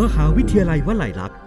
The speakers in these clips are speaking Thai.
มหาวิทยาลัยวลัยลักษณ์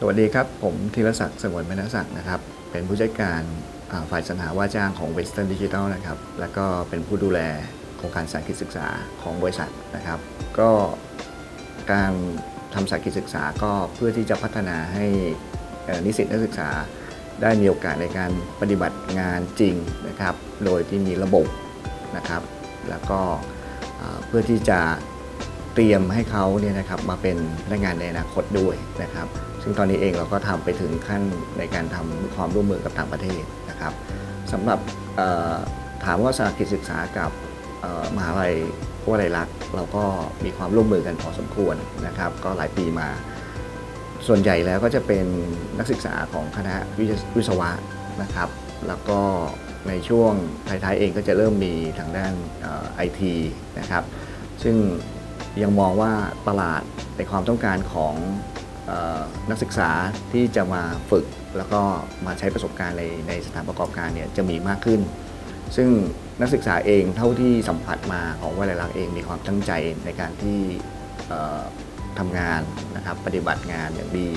สวัสดีครับ ผมธีรศักดิ์สงวนมนศักดิ์นะครับ เป็นผู้จัดการฝ่ายสรรหาว่าจ้างของ Western Digital นะครับ แล้วก็เป็นผู้ดูแลโครงการสากิจศึกษาของบริษัทนะครับ ก็การทำสากิจศึกษาก็เพื่อที่จะพัฒนาให้นิสิตนักศึกษาได้มีโอกาสในการปฏิบัติงานจริงนะครับ โดยที่มีระบบนะครับ แล้วก็เพื่อที่จะเตรียมให้เขาเนี่ยนะครับมาเป็นพนักงานในอนาคตด้วยนะครับ ซึ่งตอนนี้เองเราก็ทำไปถึงขั้นในการทำความร่วมมือกับต่างประเทศนะครับสำหรับถามว่าสากิจศึกษากับมหาลัยวลัยลักษณ์เราก็มีความร่วมมือกันพอสมควรนะครับ ก็หลายปีมา ส่วนใหญ่แล้วก็จะเป็นนักศึกษาของคณะวิศวิศวะนะครับ แล้วก็ในช่วงท้ายๆเองก็จะเริ่มมีทางด้านไอทีนะครับ ซึ่งยังมองว่าตลาดในความต้องการของ นักศึกษาที่จะมาฝึกแล้วก็มาใช้ประสบการณ์ในในสถานประกอบการเนี่ยจะมีมากขึ้น ซึ่งนักศึกษาเองเท่าที่สัมผัสมาของวลัยลักษณ์เองมีความตั้งใจในการที่ทำงานนะครับปฏิบัติงานอย่างดี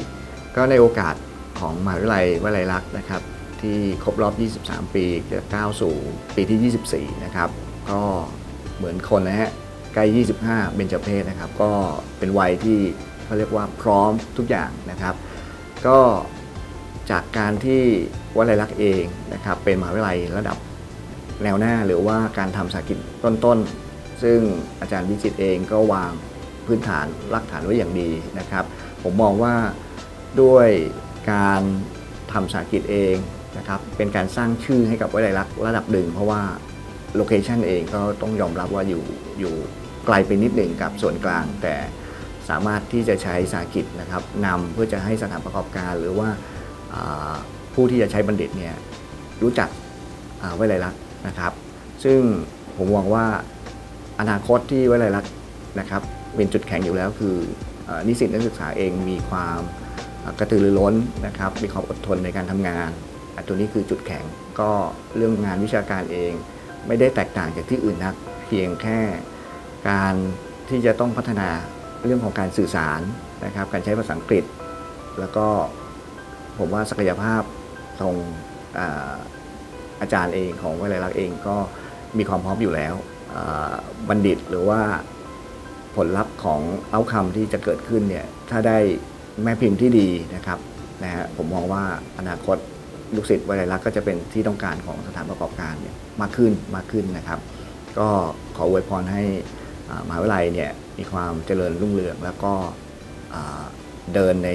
ก็ในโอกาสของมหาวิทยาลัยวลัยลักษณ์นะครับที่ครบรอบ 23 ปีจะก้าวสู่ปีที่ 24 นะครับก็เหมือนคนนะฮะใกล้ 25 เบญจเพศนะครับ ก็เป็นวัยที่ เขาเรียกว่าพร้อมทุกอย่างนะครับ ก็จากการที่วลัยลักษณ์เองนะครับเป็นมหาวิทยาลัยระดับแนวหน้าหรือว่าการทำสากิจต้นๆ ซึ่งอาจารย์วิจิตเองก็วางพื้นฐานรากฐานไว้อย่างดีนะครับ ผมมองว่าด้วยการทำสากิจเองนะครับเป็นการสร้างชื่อให้กับวลัยลักษณ์ระดับหนึ่งเพราะว่าโลเคชันเองก็ต้องยอมรับว่าอยู่อยู่ไกลไปนิดหนึ่งกับส่วนกลางแต่ สามารถที่จะใช้สาหกิจนะครับนำเพื่อจะให้สถานประกอบการ หรือว่าผู้ที่จะใช้บัณฑิตเนี่ยรู้จักอ่าวิไลลักษณ์นะครับ ซึ่งผมมองว่าอนาคตที่วิไลลักษณ์นะครับเป็นจุดแข็งอยู่แล้วคือนิสิตนักศึกษาเองมีความกระตือรือร้นนะครับ มีความอดทนในการทำงานอะตัวนี้คือจุดแข็งก็เรื่องงานวิชาการเอง ไม่ได้แตกต่างจากที่อื่นนัก เพียงแค่การที่จะต้องพัฒนา เรื่องของการสื่อสารนะครับ การใช้ภาษาอังกฤษ แล้วก็ผมว่าศักยภาพตรงอาอาจารย์เองของวิทยาลัยเองก็มีความพร้อมอยู่แล้วบัณฑิตหรือว่าผลลัพธ์ของเอาคำที่จะเกิดขึ้นเนี่ยถ้าได้แม่พิมพ์ที่ดีนะครับนะฮะผมมองว่าอนาคตลูกศิษย์วิทยาลัยก็จะเป็นที่ต้องการของสถานประกอบการเนี่ยมากขึ้นมากขึ้นนะครับ ก็ขออวยพรให้มหาวิทยาลัยเนี่ย มีความเจริญรุ่งเรือง แล้วก็เดินใน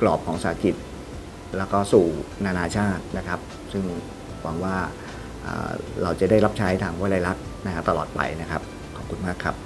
กรอบของสาหกิจ แล้วก็สู่นานาชาตินะครับ ซึ่งหวังว่าเราจะได้รับใช้ทางวิทยาลัยลักษณ์นะครับตลอดไปนะครับ ขอบคุณมากครับ